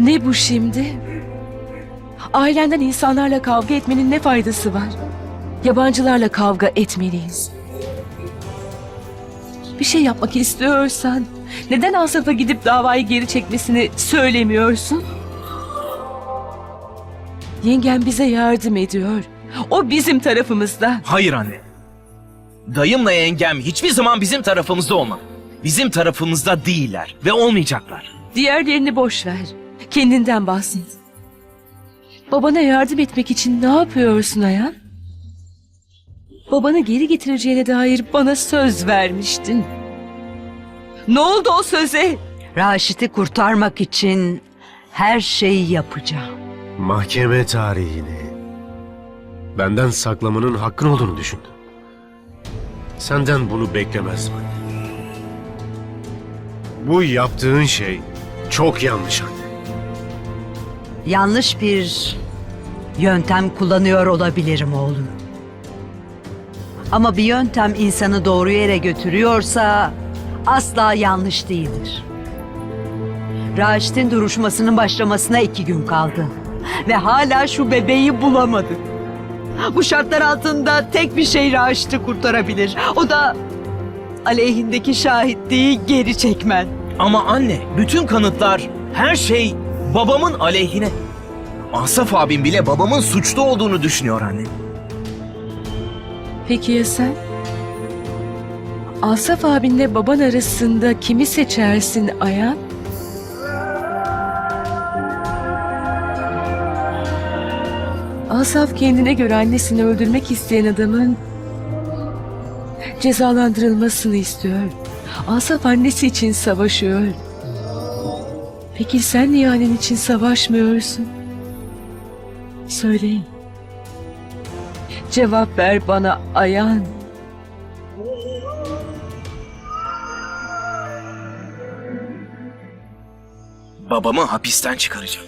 Ne bu şimdi? Ailenden insanlarla kavga etmenin ne faydası var? Yabancılarla kavga etmeliyiz. Bir şey yapmak istiyorsan neden Asaf'a gidip davayı geri çekmesini söylemiyorsun? Yengem bize yardım ediyor. O bizim tarafımızda. Hayır anne. Dayımla yengem hiçbir zaman bizim tarafımızda olmadı. Bizim tarafımızda değiller ve olmayacaklar. Diğerlerini boş ver. Kendinden bahset. Babana yardım etmek için ne yapıyorsun Ayan? Babanı geri getireceğine dair bana söz vermiştin. Ne oldu o söze? Raşit'i kurtarmak için her şeyi yapacağım. Mahkeme tarihini benden saklamanın hakkın olduğunu düşündüm. Senden bunu beklemezdim. Bu yaptığın şey çok yanlış anne. Yanlış bir yöntem kullanıyor olabilirim oğlum. Ama bir yöntem insanı doğru yere götürüyorsa asla yanlış değildir. Raşit'in duruşmasının başlamasına iki gün kaldı. Ve hala şu bebeği bulamadık. Bu şartlar altında tek bir şey Raşit'i kurtarabilir. O da aleyhindeki şahitliği geri çekmen. Ama anne, bütün kanıtlar, her şey babamın aleyhine. Asaf abim bile babamın suçlu olduğunu düşünüyor anne. Peki ya sen? Asaf abinle baban arasında kimi seçersin Ayan? Asaf kendine göre annesini öldürmek isteyen adamın cezalandırılmasını istiyor. Asaf annesi için savaşıyor. Peki sen niye annen için savaşmıyorsun? Söyleyin. Cevap ver bana Ayan. Babamı hapisten çıkaracağım.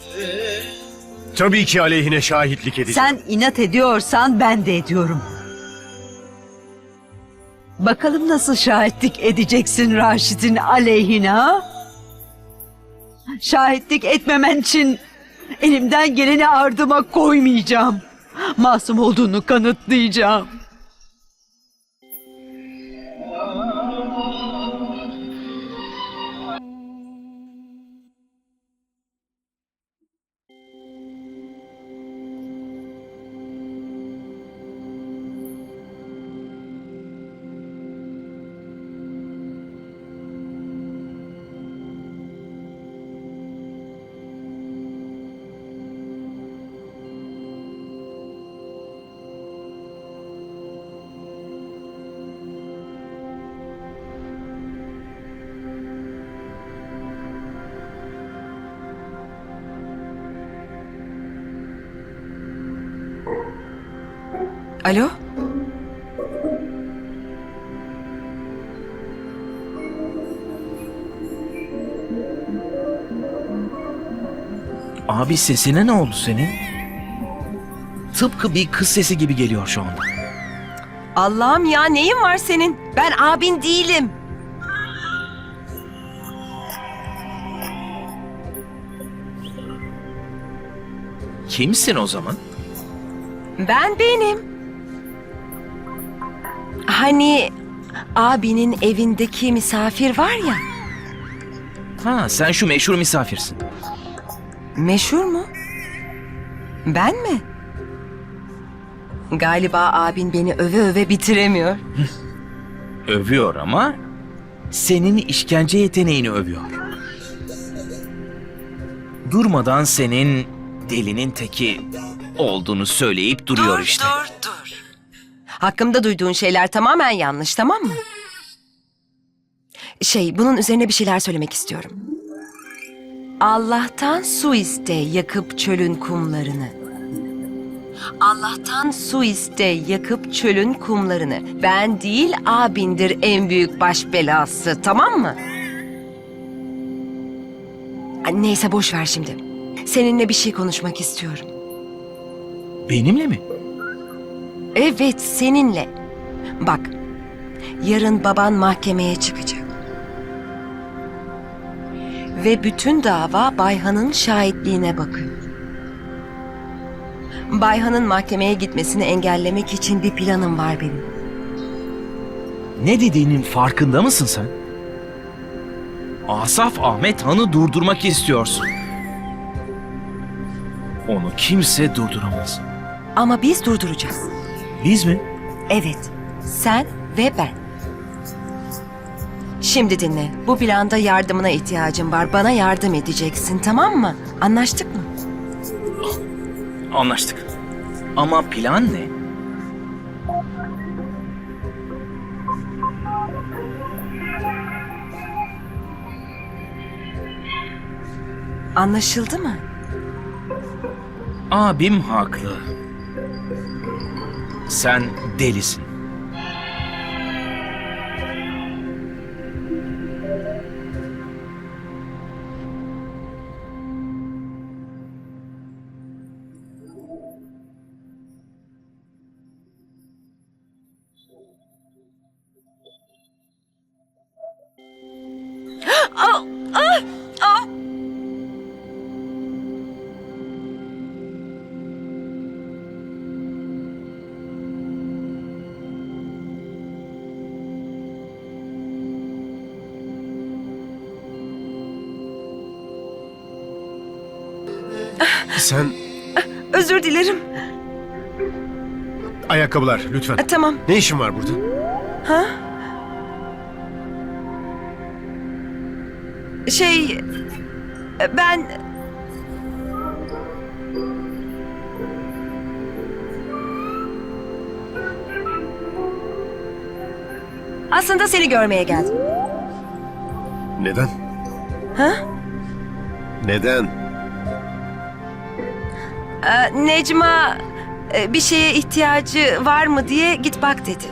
Tabii ki aleyhine şahitlik edeceğim. Sen inat ediyorsan ben de ediyorum. Bakalım nasıl şahitlik edeceksin Raşit'in aleyhine ha? Şahitlik etmemen için elimden geleni ardıma koymayacağım. Masum olduğunu kanıtlayacağım. Alo? Abi sesine ne oldu senin? Tıpkı bir kız sesi gibi geliyor şu anda. Allah'ım ya neyin var senin? Ben abin değilim. Kimsin o zaman? Ben benim. Hani abinin evindeki misafir var ya. Ha sen şu meşhur misafirsin. Meşhur mu? Ben mi? Galiba abin beni öve öve bitiremiyor. Övüyor ama senin işkence yeteneğini övüyor. Durmadan senin delinin teki olduğunu söyleyip duruyor işte. Dur dur. Hakkımda duyduğun şeyler tamamen yanlış tamam mı? Şey bunun üzerine bir şeyler söylemek istiyorum. Allah'tan su iste yakıp çölün kumlarını. Allah'tan su iste yakıp çölün kumlarını. Ben değil abindir en büyük baş belası tamam mı? Neyse boş ver şimdi. Seninle bir şey konuşmak istiyorum. Benimle mi? Evet, seninle. Bak, yarın baban mahkemeye çıkacak. Ve bütün dava Bayhan'ın şahitliğine bakıyor. Bayhan'ın mahkemeye gitmesini engellemek için bir planım var benim. Ne dediğinin farkında mısın sen? Asaf Ahmet Han'ı durdurmak istiyorsun. Onu kimse durduramaz. Ama biz durduracağız. Biz mi? Evet, sen ve ben. Şimdi dinle. Bu planda yardımına ihtiyacım var. Bana yardım edeceksin, tamam mı? Anlaştık mı? Anlaştık. Ama plan ne? Anlaşıldı mı? Abim haklı. Sen delisin. Sen Özür dilerim. ayakkabılar lütfen. E, tamam. Ne işin var burada? Şey, e, ben... Aslında seni görmeye geldim. Neden? Ha? Neden? Ee, Necma e, bir şeye ihtiyacı var mı diye git bak dedi.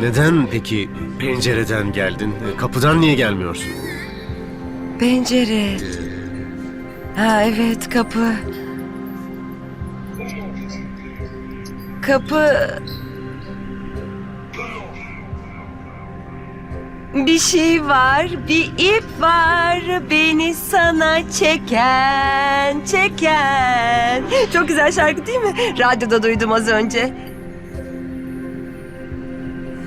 Neden peki pencereden geldin? E, Kapıdan niye gelmiyorsun? Pencere. Ha evet kapı. Kapı. Bir şey var, bir ip var beni sana çeken, çeken. Çok güzel şarkı değil mi? Radyoda duydum az önce.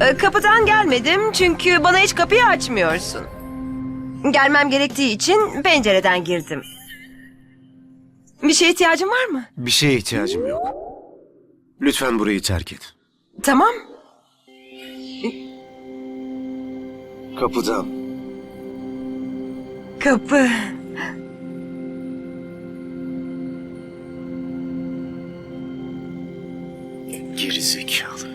Ee, Kapıdan gelmedim çünkü bana hiç kapıyı açmıyorsun. Gelmem gerektiği için pencereden girdim. Bir şeye ihtiyacın var mı? Bir şeye ihtiyacım yok. Lütfen burayı terk et. Tamam. Kapıdan. Kapı. Geri zekalı.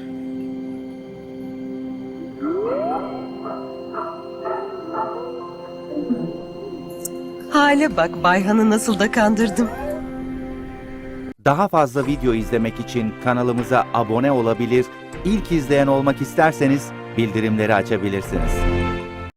Hale bak Bayhan'ı nasıl da kandırdım. Daha fazla video izlemek için kanalımıza abone olabilir, ilk izleyen olmak isterseniz bildirimleri açabilirsiniz.